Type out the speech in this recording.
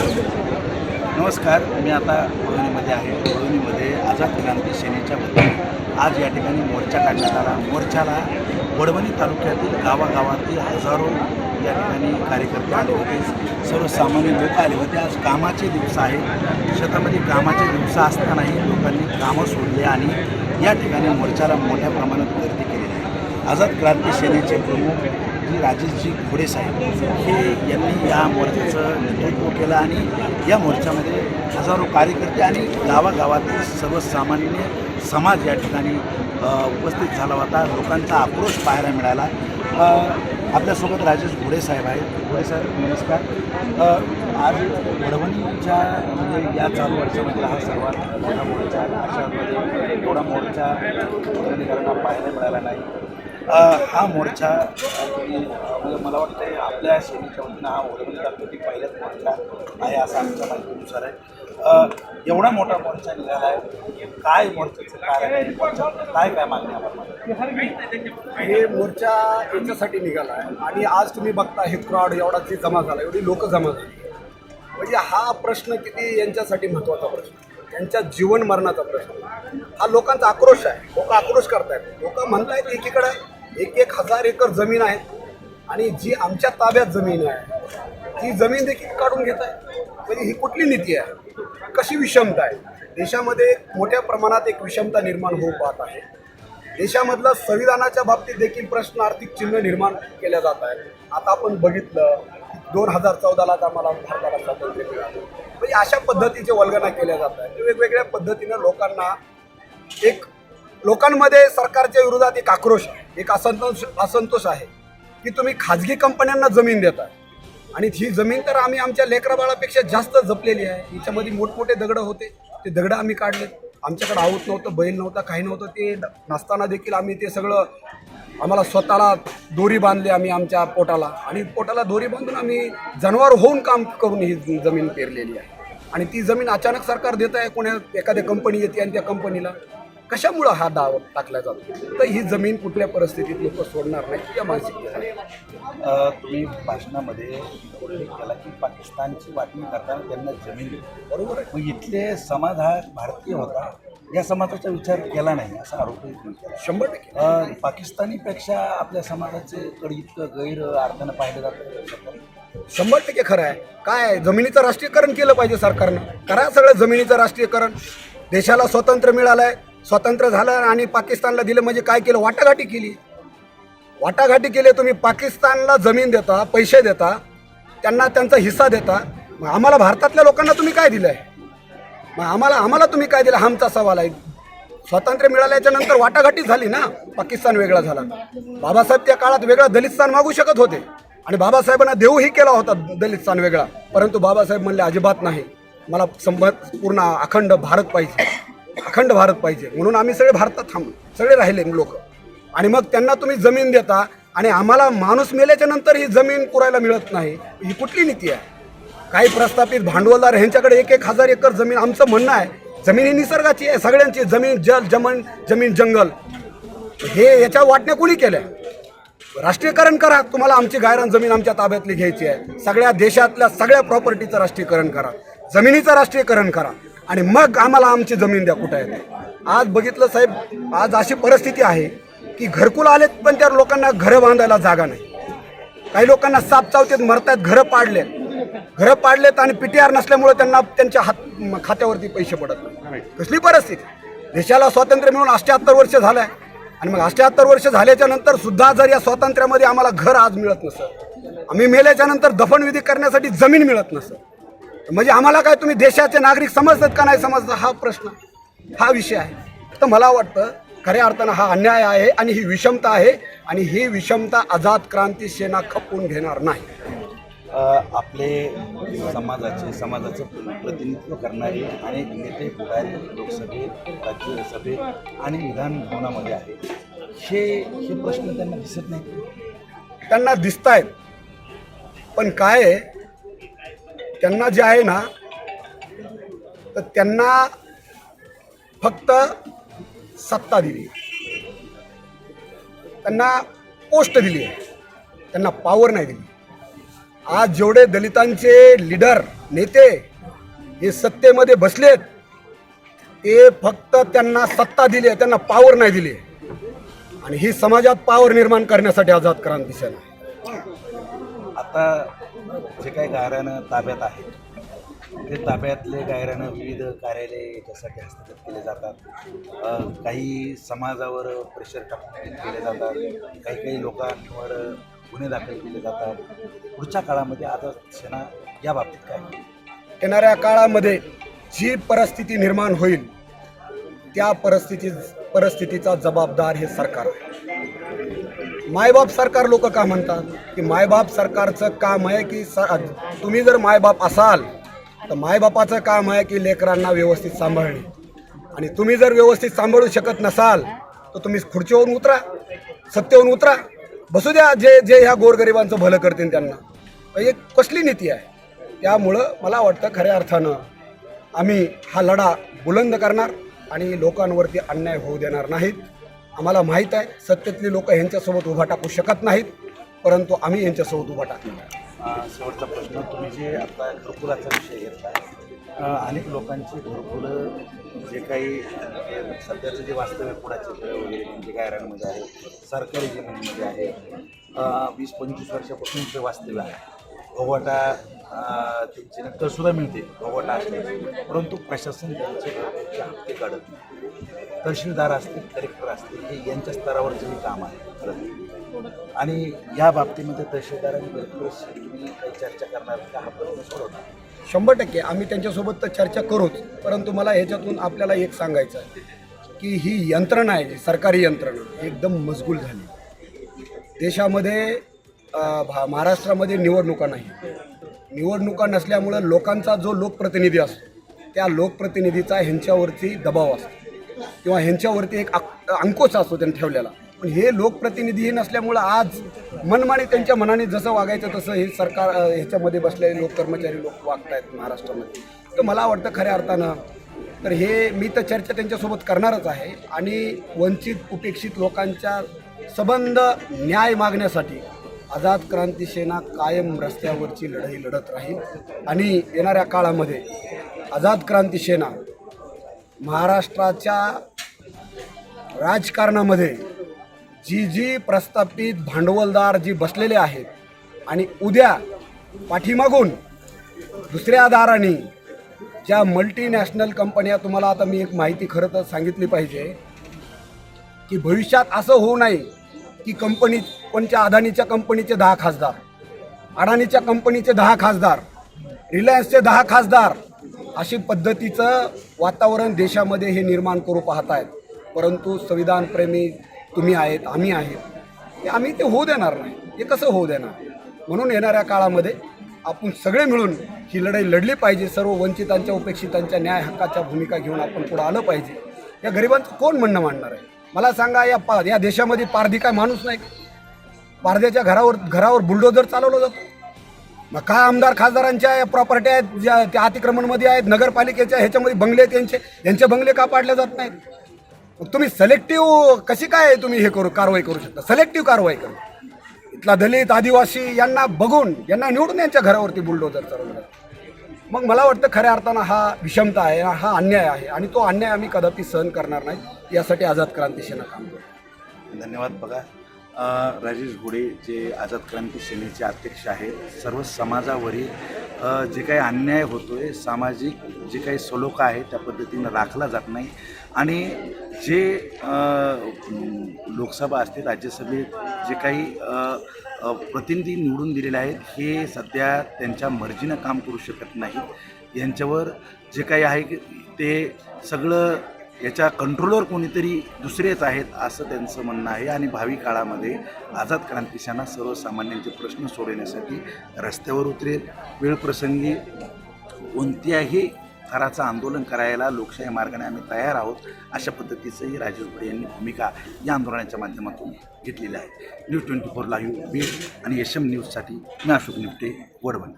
नमस्कार मी आता वळवणीमध्ये आहे. वळवणीमध्ये आझाद क्रांती सेनेच्या वतीने आज या ठिकाणी मोर्चा काढण्यात आला. मोर्चाला वडवणी तालुक्यातील गावागावातील हजारो या ठिकाणी कार्यकर्ते आले होते. सर्वसामान्य लोक आले होते. आज कामाचे दिवस आहेत शेतामध्ये कामाचे दिवस असतानाही लोकांनी कामं सोडले आणि या ठिकाणी मोर्चाला मोठ्या प्रमाणात गर्दी केलेली आहे. आझाद क्रांती सेनेचे प्रमुख श्री राजेशजी घोडेसाहेब हे यांनी या मोर्चाचं नेतृत्व केलं आणि या मोर्चामध्ये हजारो कार्यकर्ते आणि गावागावातील सर्वसामान्य समाज या ठिकाणी उपस्थित झाला होता. लोकांचा आक्रोश पाहायला मिळाला. आपल्यासोबत राजेश घोडेसाहेब आहेत. घोडेसाहेब नमस्कार. आज वडवणीच्या म्हणजे या चालू वर्षामध्ये हा सर्वात मोठा मोर्चा अशामध्ये एवढा मोर्चा पाहायला मिळाला नाही. हा मोर्चा म्हणजे मला वाटतं आपल्या सेनेच्या वतीनं हा ओरवली तालुक्यातील पहिलाच मोर्चा आहे असं आमच्या माहितीनुसार आहे. एवढा मोठा मोर्चा निघाला आहे. काय मोर्चाचं कारण आहे? मोर्चा काय काय मागणी आपण हे मोर्चा याच्यासाठी निघाला आहे. आणि आज तुम्ही बघता हे फ्रॉड एवढा जे जमा झाला एवढी लोक जमा झाली. म्हणजे हा प्रश्न किती यांच्यासाठी महत्त्वाचा प्रश्न? त्यांच्या जीवन मरणाचा प्रश्न. हा लोकांचा आक्रोश आहे. लोक आक्रोश करतायत. लोक म्हणतायत एकीकडे एक एक हजार एकर जमीन आहे आणि जी आमच्या ताब्यात जमीन आहे ती जमीन देखील काढून घेत आहे. म्हणजे ही कुठली नीती आहे? कशी विषमता आहे? देशामध्ये मोठ्या प्रमाणात एक विषमता निर्माण होऊ पाहत आहे. देशामधलं संविधानाच्या बाबतीत देखील प्रश्न आर्थिक चिन्ह निर्माण केल्या जात आहेत. आता आपण बघितलं दोन हजार चौदालाच आम्हाला भारताला स्वातंत्र्य मिळालं. म्हणजे अशा पद्धतीचे वल्गना केल्या जात आहेत. वेगवेगळ्या पद्धतीनं लोकांना एक लोकांमध्ये सरकारच्या विरोधात एक आक्रोश आहे एक असंतोष असंतोष आहे की तुम्ही खाजगी कंपन्यांना जमीन देता आणि ही जमीन तर आम्ही आमच्या लेकराबाळापेक्षा जास्त जपलेली आहे. हिच्यामध्ये मोठमोठे दगडं होते. ते दगडं आम्ही काढले. आमच्याकडे आऊत नव्हतं बैल नव्हता काही नव्हतं. ते नसताना देखील आम्ही ते सगळं आम्हाला स्वतःला दोरी बांधली आम्ही आमच्या पोटाला. आणि पोटाला दोरी बांधून आम्ही जनावर होऊन काम करून ही जमीन पेरलेली आहे. आणि ती जमीन अचानक सरकार देत आहे कोण्या एखाद्या कंपनी येते आणि त्या कंपनीला कशामुळं हा डाव टाकला जातो? तर ही जमीन कुठल्या परिस्थितीत लोक सोडणार नाही या मानसिकता आहे. अ, तुम्ही भाषणामध्ये उल्लेख केला की पाकिस्तानची वाटणी करताना त्यांना जमीन बरोबर आहे. मग इथले समाज हा भारतीय होता या समाजाचा विचार केला नाही असा आरोपही तुम्ही केला. शंभर टक्के. पाकिस्तानीपेक्षा आपल्या समाजाचे कडे इतकं गैर अर्थानं पाहिलं जातं शंभर टक्के खरं आहे. काय? जमिनीचं राष्ट्रीयकरण केलं पाहिजे सरकारनं. करा सगळं जमिनीचं राष्ट्रीयकरण. देशाला स्वातंत्र्य मिळालं आहे स्वातंत्र्य झालं आणि पाकिस्तानला दिलं म्हणजे काय केलं? वाटाघाटी केली. वाटाघाटी केले तुम्ही पाकिस्तानला जमीन देता पैसे देता त्यांना त्यांचा हिस्सा देता. मग आम्हाला भारतातल्या लोकांना तुम्ही काय दिलं आहे मग आम्हाला आम्हाला तुम्ही काय दिलं? आमचा सवाल आहे. स्वातंत्र्य मिळाल्याच्या नंतर वाटाघाटी झाली ना? पाकिस्तान वेगळा झाला. बाबासाहेब त्या काळात वेगळा दलितस्थान मागू शकत होते. आणि बाबासाहेबांना देऊही केला होता दलितस्थान वेगळा. परंतु बाबासाहेब म्हणले अजिबात नाही. मला संबंध पूर्ण अखंड भारत पाहिजे. अखंड भारत पाहिजे. म्हणून आम्ही सगळे भारतात थांबलो. सगळे राहिले लोक. आणि मग त्यांना तुम्ही जमीन देता आणि आम्हाला माणूस मेल्याच्या नंतर ही जमीन पुरायला मिळत नाही. ही कुठली नीती आहे? काही प्रस्थापित भांडवलदार ह्यांच्याकडे एक एक हजार एकर जमीन आमचं म्हणणं आहे. जमीन ही निसर्गाची आहे. सगळ्यांची जमीन जल जमन जमीन जंगल. हे याच्या वाटण्या कोणी केल्या? राष्ट्रीयकरण करा. तुम्हाला आमची गायरान जमीन आमच्या ताब्यातली घ्यायची आहे. सगळ्या देशातल्या सगळ्या प्रॉपर्टीचं राष्ट्रीयकरण करा. जमिनीचं राष्ट्रीयकरण करा. आणि मग आम्हाला आमची जमीन द्या कुठं आहे आज बघितलं साहेब आज अशी परिस्थिती आहे की घरकुल आलेत पण त्या लोकांना घरं बांधायला जागा नाही. काही लोकांना साप चावतेत मरतायत घरं पाडलेत. घरं पाडलेत आणि पी टी आर नसल्यामुळे त्यांना त्यांच्या हात खात्यावरती पैसे पडत नाही. कसली परिस्थिती? देशाला स्वातंत्र्य मिळून अष्ट्याहत्तर वर्ष झालं आहे आणि मग अष्ट्याहत्तर वर्ष झाल्याच्यानंतर सुद्धा जर या स्वातंत्र्यामध्ये आम्हाला घर आज मिळत नसतं आम्ही मेल्याच्या नंतर दफनविधी करण्यासाठी जमीन मिळत नसतं म्हणजे आम्हाला काय तुम्ही देशाचे नागरिक समजतात का नाही समजतात हा प्रश्न हा विषय आहे. तर मला वाटतं खऱ्या अर्थानं हा अन्याय आहे आणि ही विषमता आहे आणि ही विषमता आझाद क्रांती सेना खपवून घेणार नाही. आपले समाजाचे समाजाचं प्रतिनिधित्व करणारे अनेक नेते पुढारी लोकसभेत राज्यसभेत आणि विधान भवनामध्ये आहेत. हे हे प्रश्न त्यांना दिसत नाही त्यांना दिसत आहेत पण काय आहे, त्यांना जे आहे ना तर त्यांना फक्त सत्ता दिली. त्यांना पोस्ट दिली. आहे त्यांना पावर नाही दिली. आज जेवढे दलितांचे लीडर नेते हे सत्तेमध्ये बसलेत ते फक्त त्यांना सत्ता दिली आहे त्यांना पावर नाही दिली आणि ही समाजात पावर निर्माण करण्यासाठी आझाद क्रांती सेना आता जे काही गायरानं ताब्यात आहे ते ताब्यातले गायरानं विविध कार्यालय याच्यासाठी हस्तगत केले जातात. काही समाजावर प्रेशर टाकून केले जातात. काही काही लोकांवर गुन्हे दाखल केले जातात. पुढच्या काळामध्ये आता सेना या बाबतीत काय येणाऱ्या काळामध्ये जी परिस्थिती निर्माण होईल त्या परिस्थिती परिस्थितीचा जबाबदार हे सरकार आहे. मायबाप सरकार लोक का म्हणतात? की मायबाप सरकारचं काम आहे की स तुम्ही जर मायबाप असाल तर मायबापाचं काम आहे की लेकरांना व्यवस्थित सांभाळणे. आणि तुम्ही जर व्यवस्थित सांभाळू शकत नसाल तर तुम्ही खुर्चीवरून उतरा सत्तेवरून उतरा. बसू द्या जे जे ह्या गोरगरिबांचं भलं करतील त्यांना. एक कसली नीती आहे? त्यामुळं मला वाटतं खऱ्या अर्थानं आम्ही हा लढा बुलंद करणार आणि लोकांवरती अन्याय होऊ देणार नाहीत. आम्हाला माहीत आहे सत्तेतली लोक ह्यांच्यासोबत उभा टाकू शकत नाहीत परंतु आम्ही यांच्यासोबत उभा टाकणार आहे. शेवटचा प्रश्न तुम्ही जे आता घरकुलाचा विषय घेतला अनेक लोकांची घरकुलं जे काही सध्याचं जे वास्तव्य पुढाचे वगैरे म्हणजे गायरांमध्ये आहे सरकारी जमिनीमध्ये आहे वीस पंचवीस वर्षापासून ते वास्तव्य आहे. भोवटा त्यांचे नक्कलसुद्धा मिळते भोवटा असल्याचे परंतु प्रशासन त्यांचे हप्ते काढत नाही. तहसीलदार असतील तरी असतील हे यांच्या स्तरावरचं हे काम आहे आणि या बाबतीमध्ये तहसीलदारांनी आणि तुम्ही काही चर्चा करणार का हा प्रश्न सोडवणार शंभर टक्के. आम्ही त्यांच्यासोबत तर चर्चा करूच परंतु मला ह्याच्यातून आपल्याला एक सांगायचं आहे की ही यंत्रणा आहे जी सरकारी यंत्रणा एकदम मजबूल झाली. देशामध्ये भा महाराष्ट्रामध्ये निवडणुका नाही. निवडणुका नसल्यामुळं लोकांचा जो लोकप्रतिनिधी असतो त्या लोकप्रतिनिधीचा ह्यांच्यावरती दबाव असतो. किंवा ह्यांच्यावरती एक अंकुश असतो त्यांनी ठेवलेला. पण हे लोकप्रतिनिधीही नसल्यामुळं आज मनमाने त्यांच्या मनाने जसं वागायचं तसं हे सरकार ह्याच्यामध्ये बसलेले लोक कर्मचारी लोक वागत आहेत महाराष्ट्रामध्ये. तर मला वाटतं खऱ्या अर्थानं तर हे मी तर चर्चा त्यांच्यासोबत करणारच आहे. आणि वंचित उपेक्षित लोकांच्या संबंध न्याय मागण्यासाठी आझाद क्रांती सेना कायम रस्त्यावरची लढाई लढत राहील. आणि येणाऱ्या काळामध्ये आझाद क्रांती सेना महाराष्ट्राच्या राजकारणामध्ये जी जी प्रस्थापित भांडवलदार जी बसलेले आहेत आणि उद्या पाठीमागून दुसऱ्या दाराने ज्या मल्टीनॅशनल कंपन्या तुम्हाला आता मी एक माहिती खरं तर सांगितली पाहिजे की भविष्यात असं होऊ नये की कंपनी कोणत्या अदानीच्या कंपनीचे दहा खासदार अडाणीच्या कंपनीचे दहा खासदार रिलायन्सचे दहा खासदार अशी पद्धतीचं वातावरण देशामध्ये हे निर्माण करू पाहत आहेत परंतु संविधानप्रेमी तुम्ही आहेत आम्ही आहेत. हे आम्ही ते होऊ देणार नाही. हे कसं होऊ देणार? म्हणून येणाऱ्या काळामध्ये आपण सगळे मिळून ही लढाई लढली पाहिजे. सर्व वंचितांच्या उपेक्षितांच्या न्याय हक्काच्या भूमिका घेऊन आपण पुढं आलं पाहिजे. या गरिबांचं कोण म्हणणं मांडणार आहे? मला सांगा या पा या देशामध्ये पारधी काय माणूस नाही? पारध्याच्या घरावर घरावर बुलडोजर चालवलं जातो. मग काय आमदार खासदारांच्या या प्रॉपर्ट्या आहेत ज्या त्या अतिक्रमणमध्ये आहेत नगरपालिकेच्या ह्याच्यामध्ये बंगले आहेत त्यांचे यांचे बंगले का पाडले जात नाहीत? मग तुम्ही सलेक्टिव्ह कशी काय तुम्ही हे करू कारवाई करू शकता? सिलेक्टिव्ह कारवाई करू. इथला दलित आदिवासी यांना बघून यांना निवडून यांच्या घरावरती बुलडोजर चालवलं मग मला वाटतं खऱ्या अर्थानं हा विषमता आहे हा अन्याय आहे आणि तो अन्याय आम्ही कदापि सहन करणार नाही. यासाठी आझाद क्रांती सेना काम करतो धन्यवाद बघा. राजेश घोडे जे आझाद क्रांती सेनेचे अध्यक्ष आहेत सर्व समाजावरील जे काही अन्याय होतो आहे सामाजिक जे काही सलोखा आहे त्या पद्धतीनं राखला जात नाही. आणि जे लोकसभा असते राज्यसभेत जे काही प्रतिनिधी निवडून दिलेले आहेत हे सध्या त्यांच्या मर्जीनं काम करू शकत नाही यांच्यावर जे काही आहे की ते सगळं याच्या कंट्रोलवर कोणीतरी दुसरेच आहेत असं त्यांचं म्हणणं आहे. आणि भावी काळामध्ये आझाद क्रांतिशांना सर्वसामान्यांचे प्रश्न सोडवण्यासाठी रस्त्यावर उतरेल. वेळप्रसंगी कोणत्याही थराचं आंदोलन करायला लोकशाही मार्गाने आम्ही तयार आहोत अशा पद्धतीचंही राजेश भोळे यांनी भूमिका या आंदोलनाच्या माध्यमातून घेतलेली आहे news twenty four live Beed आणि एस एम न्यूजसाठी मी अशोक निपटे वडवण.